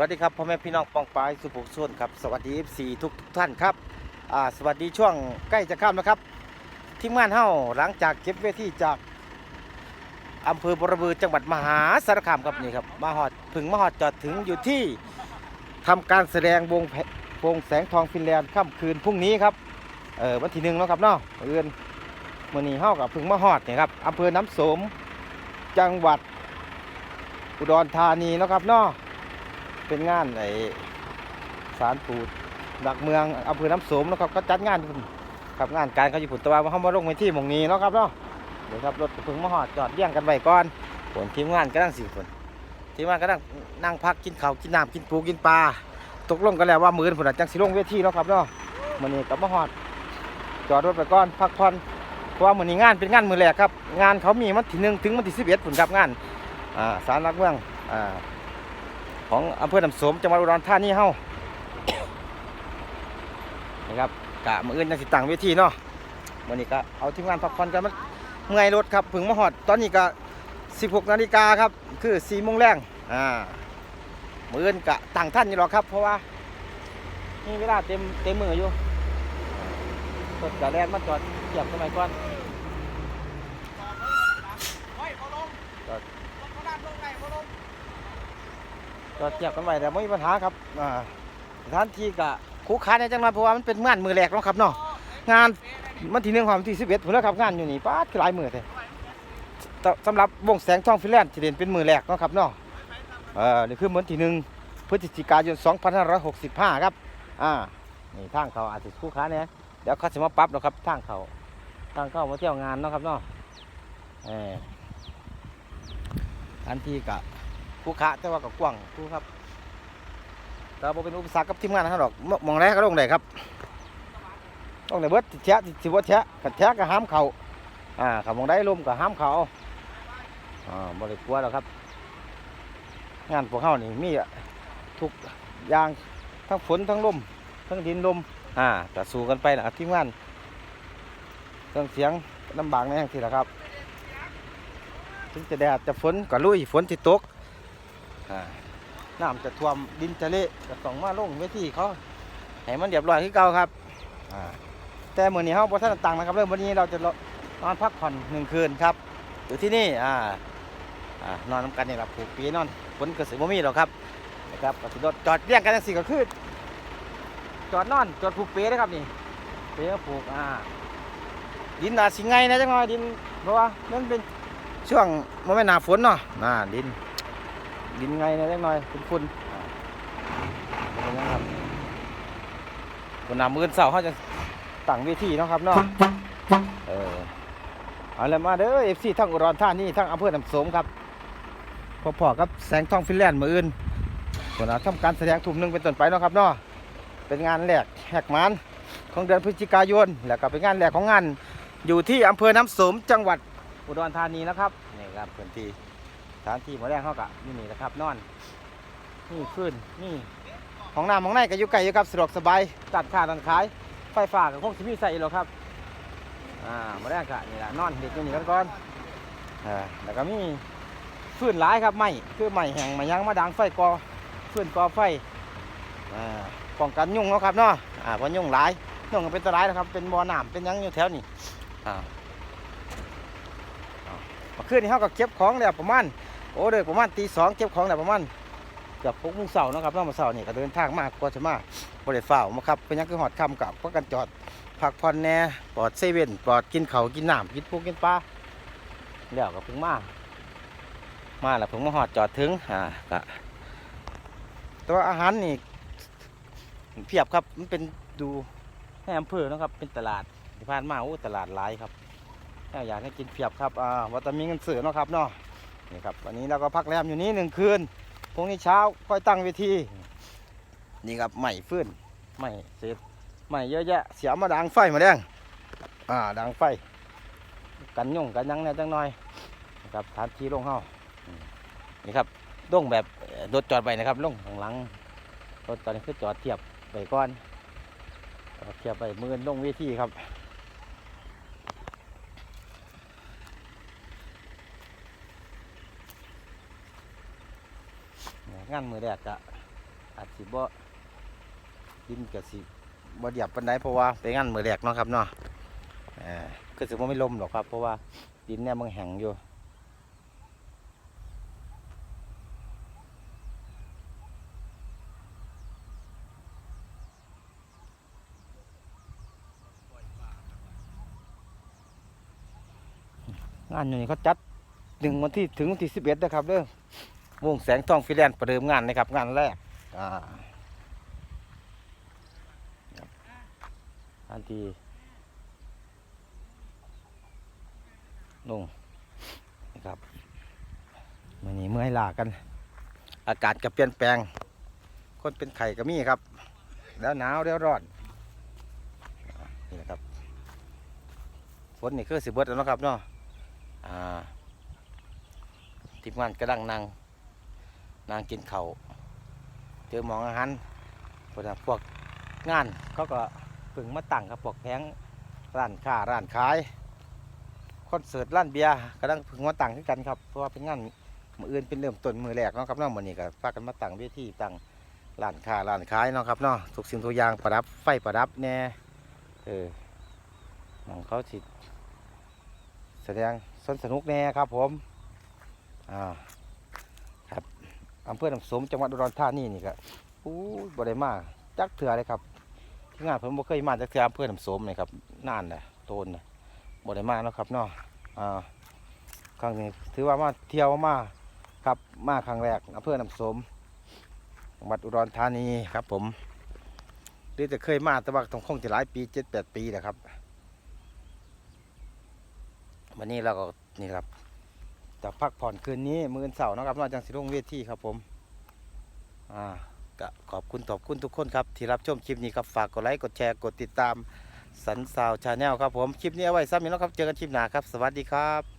วัสดีครับพ่อแม่พี่น้องปองปายสุภุชนครับสวัสดี FC ทุกทุกท่านครับอ่าสวัสดีช่วงใกล้จะค่ำนะครับทีมงานเฮาหลังจากเก็บเวทีจากอำเภอบรบือจังหวัดมหาสารคามครับนี่ครับมาหอดถึงมาหอดจอดถึงอยู่ที่ทำการแสดงวงแพวงแสงทองฟินแลนด์ค่ำคืนพรุ่งนี้ครับเออวันที่หนึ่งแล้วครับเนาะเอือนมื่อนี้เฮากับพึ่งมาหอดเนี่ยครับอำเภอน้ำโสมจังหวัดอุดรธานีเนาะครับเนาะ เป็นงานไอสารปูดหลักเมืองอำเภอน้ำโสมนะครับก็จัดงานครับงานการเขาอยู่พุ่นตะวันเขามาลงไปที่หมองนี้เนาะครับเนาะเดี๋ยวครับรถพิ่งมาหอดจอดเลี้ยงกันไว้ก่อนผลทีมงานก็นั่งสี่คนทีมงานก็นั่งนั่งพักกินข้าวกินน้ำกินปูกินปลาตกลงกันแล้วว่ามือผลจังสิลงเวทีเนาะครับเนาะมื้อนี้ก็มาหอดจอดรถไปก่อนพักผ่อนเพราะว่ามือนี้งานเป็นงานมือแรกครับ งานเขามีวันที่หนึ่งถึงวันที่สิบเอ็ดผลครับงานอ่าสารหลักเมืองอ่า ของอำเภอน้ำสมจังหวัดอุดรธานีเฮานะครับกะมืออื่นยังสิตั้งเวทีเนาะวันนี้ก็เอาทีมงานพักผ่อนกันมันเมื่อยรถครับถึงมาหอดตอนนี้ก็ 16นาฬิกาครับ คือ4โมงแรงอ่ามืออื่นกะตั้งท่านอยู่หรอกครับ เพราะว่านี่เวลาเต็มเต็มมืออยู่รถกะแลนมาจอดเทียบสมัยก่อน จอดเทียบกันไว้แต่ไม่มีปัญหาครับอ่าสถานที่ก็คูค้าในจังหวัดเพราะว่ามันเป็นงานมือแรกเนาะครับเนาะงานมันที่หนึ่งความที่สิบเอ็ดผมแล้วครับงานอยู่นี่ป้าคือหลายมือเลยสำหรับวงแสงทองฟินแลนด์ที่เด่นเป็นมือแรกเนาะครับเนาะเออนี่คือเหมือนที่หนึ่งพฤศจิกายน 2565 ครับ อ่า นี่ทางเขาอาจจะคู่ค้าเนี่ยเดี๋ยวเขาจะมาปรับนะครับทางเขาทางเข้ามาเที่ยวงานเนาะครับเนาะเออทันทีกะ ผู้ค้าแต่ว่าก็กว้างผู้ครับแต่บ่เป็นอุปสรรคกับทีมงานนะครับดอกมองแรกก็ลงได้ครับลงได้เบิดสิแชะสิบ่แชะกัแชะก็ห้ามเขาอ่าเขามองได้ลมก็ห้ามเขาอ่าบ่ได้กลัวหรอกครับ งานพวกเฮานี่มีทุกอย่างทั้งฝนทั้งลมทั้งดินลมอ่าก็สู้กันไปนะครับทีมงานเครื่องเสียงลำบากในอย่างที่ละครับ ถึงจะแดดจะฝนก็ลุยฝนที่ตก น้ำจะท่วมดินจะเละจะต้องมาลงเวทีเขาให้มันเรียบร้อยที่เก่าครับอ่าแต่เมื่อนี้เขาบอท่านต่างนะครับเริ่มวันนี้เราจะนอนพักผ่อนหนึ่งคืนครับ อยู่ที่นี่อ่าอ่านอนน้ำกันนี่แหละผูกปีนอนฝนกระสือบ่มีหรอกครับนะครับก็สิรถจอดเรียงกันทั้งสี่ก็คือจอดนอนจอดผูกเปีนะครับนี่เปีก็ผูกอ่าดินอาจสิไงนะจังหน่อยดินเพราะว่ามันเป็นช่วงมันไม่นหนาฝนเนาะน่าดิน ดินไงเนี่ยเล็กน้อยคุณคุณเป็นยังครับวันนำมือเสาเขาจะตั้งเวทีเนาะครับเนาะเออเอาละมาเด้อเอฟซีทั้งอุดรธานีทั้งอำเภอน้ำสมครับพอๆกับแสงทองฟินแลนด์มืออื่นวันนี้ทำการแสดงทุ่มหนึ่งเป็นต้นไปเนาะครับเนาะเป็นงานแรกแหกมันของเดือนพฤศจิกายน แล้วก็เป็นงานแรกของงาน อยู่ที่อำเภอน้ำสมจังหวัดอุดรธานีนะครับนี่ครับพื้นที่ ถานที่หมาแรงเขากะนี่นี่นะครับ นอน นี่ขึ้นนี่ของน้ำของในก็อยู่ไกลอยู่ครับสะดวกสบายตัดขาดตัดขาย ไฟฟ้ากับพวกที่มีใส่หรอกครับ อ่าหมาแรงกะนี่แหละนอนเด็กอยู่นี่กันก่อนอ่าแล้วก็มีฟืนหลายครับไม้คือไม้แห้งไม้ยังมาดังไฟกอฟืนกอไฟอ่าป้องกันยุ่งเนาะครับเนาะอ่าเพราะยุ่งหลายยุ่งก็เป็นตรายนะครับเป็นบ่อน้ำเป็นยังอยู่แถวนี้อ่าเมื่อคืนนี้เขาก็เก็บของแล้วประมาณ โอ้เด้อประมาณตีสองเก็บของแล้วประมาณเกือบหกโมงเช้าเนะครับเนาะมาเช้านี่ก็เดินทางมากกว่าจะมาบริเฝ้าวมาครับเป็นยังคือหอดคำกับพักกันจอดพักผ่อนแน่ปลอดเซเว่นปลอดกินเขากินน้ำกินปูกินปลาแล้วก็เพิ่งมามาแล้วพิ่งมาหอดจอดถึงอ่าก็ตัวอาหารนี่เพียบครับมันเป็นดูให้อำเภอเนะครับ เป็นตลาดที่ผ่านมาโอ้ตลาดหลายครับอยากให้กินเพียบครับอ่าวัตมีเงินซื้อเนาะครับเนาะ นี่ครับวันนี้เราก็พักแรมอยู่นี้หนึ่งคืนพรุ่งนี้เช้าค่อยตั้งเวทีนี่ครับใหม่ฟื้นใหม่เสร็จใหม่เยอะแยะเสียมาดังไฟมาแดงอ่าดังไฟ กันยุ่งกันยังเนี่ยจังหน่อยนะครับฐานทีลงเฮานี่ครับลงแบบรถจอดไปนะครับลงข้างหลังรถตอนนี้คือจอดเทียบไปก่อนเทียบไปมือลงเวทีครับ งานมือแรกกะอาจสิบ่ดินก็สิบ่เดียบปานใดเพราะว่าไปงานมือแรกเนาะครับเนาะเอ่อก็สิบ่ไม่ลมหรอกครับ เพราะว่าดินเนี่ยมันแห้งอยู่งานอยู่นี่เขาจัดหนึ่งวันที่ถึงวันที่สิบเอ็ดนะครับเด้อ วงแสงทองฟิแลนประเดิมงานนะครับงานแรกอันที่ลงนะครับมื่อนี้เมื่อยลากัน อากาศก็เปลี่ยนแปลง คนเป็นไข่ก็มีครับ แล้วหนาวแล้วร้อนนี่นะครับฝนนี่คือสิเบิดแล้วนะครับเนาะอ่าทีมงานกระดังนาง นางกินเขาวเจอหมองอาหารพวกพวกงานเขาก็พึ่งมาตั้งครับพวกแผงร้านค้าร้านขายคอนเสิร์ตร้านเบียร์กระดังพึ่งมาตั้งขึ้นกันครับเพราะว่าเป็นงานมืออื่นเป็นเริ่มต้นมือแรกเนาะครับเนาะมื้อนี้ก็พากันมาตั้งเวทีตั้งร้านค้าร้านขายเนาะครับเนาะทุกสิ่งทุกอย่างประดับไฟประดับแน่เออหมองเขาสิแสดงสนสนุกแน่ครับผมอ่า อำเภอน้ำสมจังหวัดอุดรธานีนี่ก็อู้บ่ได้มาจักเถื่อเลยครับที่งานผมบ่เคยมาจักเถื่ออำเภอน้ำสมเลยครับน่านเลยโตนเลยบ่ได้มาเนาะครับเนาะอ่าครั้งนี้ถือว่ามาเที่ยวมาครับมาครั้งแรกอำเภอน้ำสมจังหวัดอุดรธานีครับ ผมหรือจะเคยมาแต่ว่าต้องคงจะหลายปีเจ็ดแปดปีแหละครับวันนี้เราก็นี่ครับ จะพักผ่อนคืนนี้มื้อวันเสาร์นะครับนอกจากสิลงเวทีครับผมอ่าก็ขอบคุณขอบคุณทุกคนครับที่รับชมคลิปนี้ครับฝากกดไลค์กดแชร์กดติดตามสันสาวชาแนลครับผมคลิปนี้เอาไว้ซ้ำอีกแล้วครับเจอกันคลิปหน้าครับ สวัสดีครับ